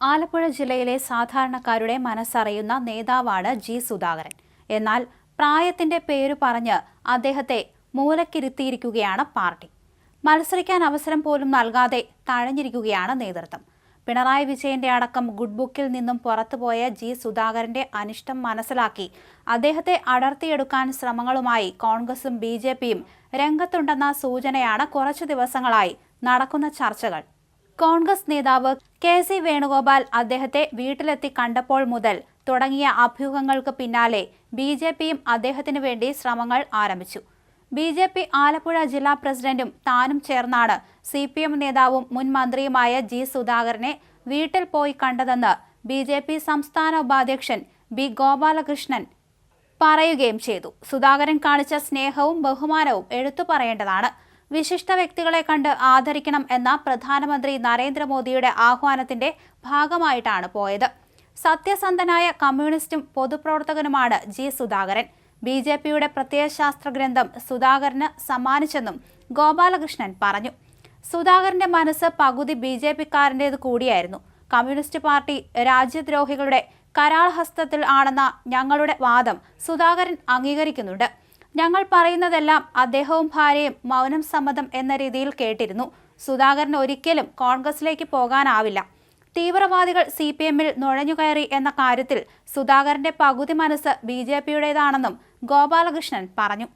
ആലപ്പുഴ ജില്ലയിലെ സാധാരണക്കാരുടെ മനസ്സറിയുന്ന നേതാവാണ് ജി സുധാകരൻ. എന്നാൽ പ്രായത്തിന്റെ പേര് പറഞ്ഞ് അദ്ദേഹത്തെ മൂലക്കിരുത്തിയിരിക്കുകയാണ് പാർട്ടി. മത്സരിക്കാൻ അവസരം പോലും നൽകാതെ തഴഞ്ഞിരിക്കുകയാണ് നേതൃത്വം. പിണറായി വിജയന്റെ അടക്കം ഗുഡ് ബുക്കിൽ നിന്നും പുറത്തുപോയ ജി സുധാകരന്റെ അനിഷ്ടം മനസ്സിലാക്കി അദ്ദേഹത്തെ അടർത്തിയെടുക്കാൻ ശ്രമങ്ങളുമായി കോൺഗ്രസും ബി രംഗത്തുണ്ടെന്ന സൂചനയാണ് കുറച്ചു ദിവസങ്ങളായി നടക്കുന്ന ചർച്ചകൾ. കോൺഗ്രസ് നേതാവ് കെ സി വേണുഗോപാൽ അദ്ദേഹത്തെ വീട്ടിലെത്തി കണ്ടപ്പോൾ മുതൽ തുടങ്ങിയ അഭ്യൂഹങ്ങൾക്ക് പിന്നാലെ ബി ജെ പിയും അദ്ദേഹത്തിനു വേണ്ടി ശ്രമങ്ങൾ ആരംഭിച്ചു. ബി ജെ പി ആലപ്പുഴ ജില്ലാ പ്രസിഡന്റും താനും ചേർന്നാണ് സി പി എം നേതാവും മുൻ മന്ത്രിയുമായ ജി സുധാകരനെ വീട്ടിൽ പോയി കണ്ടതെന്ന് ബി ജെ പി സംസ്ഥാന ഉപാധ്യക്ഷൻ ബി ഗോപാലകൃഷ്ണൻ പറയുകയും ചെയ്തു. സുധാകരൻ കാണിച്ച സ്നേഹവും ബഹുമാനവും എടുത്തു പറയേണ്ടതാണ്. വിശിഷ്ട വ്യക്തികളെ കണ്ട് ആദരിക്കണം എന്ന പ്രധാനമന്ത്രി നരേന്ദ്രമോദിയുടെ ആഹ്വാനത്തിന്റെ ഭാഗമായിട്ടാണ് പോയത്. സത്യസന്ധനായ കമ്മ്യൂണിസ്റ്റും പൊതുപ്രവർത്തകനുമാണ് ജി സുധാകരൻ. ബി ജെ പിയുടെ പ്രത്യയശാസ്ത്ര ഗ്രന്ഥം സുധാകരന് സമ്മാനിച്ചെന്നും ഗോപാലകൃഷ്ണൻ പറഞ്ഞു. സുധാകരന്റെ മനസ്സ് പകുതി ബി ജെ പിക്കാരന്റേത് കൂടിയായിരുന്നു. കമ്മ്യൂണിസ്റ്റ് പാർട്ടി രാജ്യദ്രോഹികളുടെ കരാൾ ഹസ്തത്തിൽ ആണെന്ന ഞങ്ങളുടെ വാദം സുധാകരൻ അംഗീകരിക്കുന്നുണ്ട്. ഞങ്ങൾ പറയുന്നതെല്ലാം അദ്ദേഹവും ഭാര്യയും മൗനം സമ്മതം എന്ന രീതിയിൽ കേട്ടിരുന്നു. സുധാകരൻ ഒരിക്കലും കോൺഗ്രസിലേക്ക് പോകാനാവില്ല. തീവ്രവാദികൾ സി പി എമ്മിൽ നുഴഞ്ഞുകയറി എന്ന കാര്യത്തിൽ സുധാകരന്റെ പകുതി മനസ്സ് ബി ജെ പിയുടേതാണെന്നും ഗോപാലകൃഷ്ണൻ പറഞ്ഞു.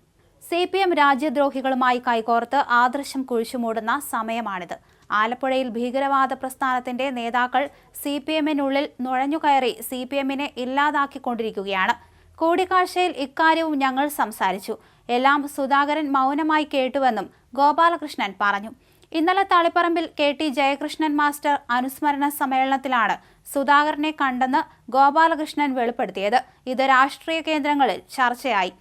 സി പി എം രാജ്യദ്രോഹികളുമായി കൈകോർത്ത് ആദർശം കുഴിച്ചുമൂടുന്ന സമയമാണിത്. ആലപ്പുഴയിൽ ഭീകരവാദ പ്രസ്ഥാനത്തിന്റെ നേതാക്കൾ സി പി എമ്മിനുള്ളിൽ നുഴഞ്ഞുകയറി സി പി എമ്മിനെ ഇല്ലാതാക്കിക്കൊണ്ടിരിക്കുകയാണ്. കൂടിക്കാഴ്ചയിൽ ഇക്കാര്യവും ഞങ്ങൾ സംസാരിച്ചു. എല്ലാം സുധാകരൻ മൗനമായി കേട്ടുവെന്നും ഗോപാലകൃഷ്ണൻ പറഞ്ഞു. ഇന്നലെ തളിപ്പറമ്പിൽ കെ ടി ജയകൃഷ്ണൻ മാസ്റ്റർ അനുസ്മരണ സമ്മേളനത്തിലാണ് സുധാകരനെ കണ്ടെന്ന് ഗോപാലകൃഷ്ണൻ വെളിപ്പെടുത്തിയത്. ഇത് രാഷ്ട്രീയ കേന്ദ്രങ്ങളിൽ ചർച്ചയായി.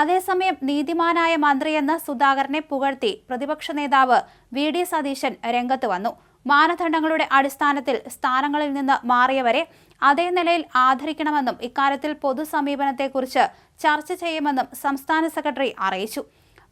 അതേസമയം നീതിമാനായ മന്ത്രിയെന്ന് സുധാകരനെ പുകഴ്ത്തി പ്രതിപക്ഷ നേതാവ് വി ഡി സതീശൻ രംഗത്ത് വന്നു. മാനദണ്ഡങ്ങളുടെ അടിസ്ഥാനത്തിൽ സ്ഥാനങ്ങളിൽ നിന്ന് മാറിയവരെ അതേ നിലയിൽ ആദരിക്കണമെന്നും ഇക്കാര്യത്തിൽ പൊതുസമീപനത്തെക്കുറിച്ച് ചർച്ച ചെയ്യുമെന്നും സംസ്ഥാന സെക്രട്ടറി അറിയിച്ചു.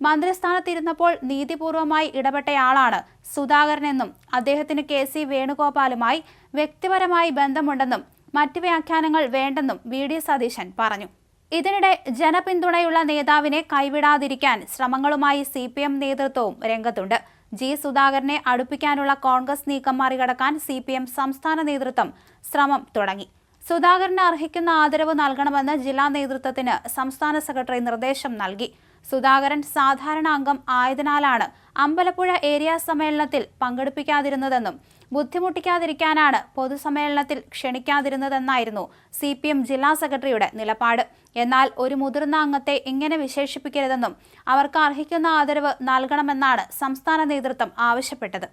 മന്ത്രിസ്ഥാനത്തിരുന്നപ്പോൾ നീതിപൂർവമായി ഇടപെട്ടയാളാണ് സുധാകരനെന്നും അദ്ദേഹത്തിന് കെ സി വേണുഗോപാലുമായി വ്യക്തിപരമായി ബന്ധമുണ്ടെന്നും മറ്റ് വ്യാഖ്യാനങ്ങൾ വേണ്ടെന്നും വി ഡി സതീശൻ പറഞ്ഞു. ഇതിനിടെ ജനപിന്തുണയുള്ള നേതാവിനെ കൈവിടാതിരിക്കാൻ ശ്രമങ്ങളുമായി സി പി എം നേതൃത്വവും രംഗത്തുണ്ട്. ജി സുധാകരനെ അടുപ്പിക്കാനുള്ള കോൺഗ്രസ് നീക്കം മറികടക്കാൻ സി പി എം സംസ്ഥാന നേതൃത്വം ശ്രമം തുടങ്ങി. സുധാകരന് അർഹിക്കുന്ന ആദരവ് നൽകണമെന്ന് ജില്ലാ നേതൃത്വത്തിന് സംസ്ഥാന സെക്രട്ടറി നിർദ്ദേശം നൽകി. സുധാകരൻ സാധാരണ അംഗം ആയതിനാലാണ് അമ്പലപ്പുഴ ഏരിയ സമ്മേളനത്തിൽ പങ്കെടുപ്പിക്കാതിരുന്നതെന്നും ബുദ്ധിമുട്ടിക്കാതിരിക്കാനാണ് പൊതുസമ്മേളനത്തിൽ ക്ഷണിക്കാതിരുന്നതെന്നായിരുന്നു സി പി എം ജില്ലാ സെക്രട്ടറിയുടെ നിലപാട്. എന്നാൽ ഒരു മുതിർന്ന അംഗത്തെ ഇങ്ങനെ വിശേഷിപ്പിക്കരുതെന്നും അവർക്ക് അർഹിക്കുന്ന ആദരവ് നൽകണമെന്നാണ് സംസ്ഥാന നേതൃത്വം ആവശ്യപ്പെട്ടത്.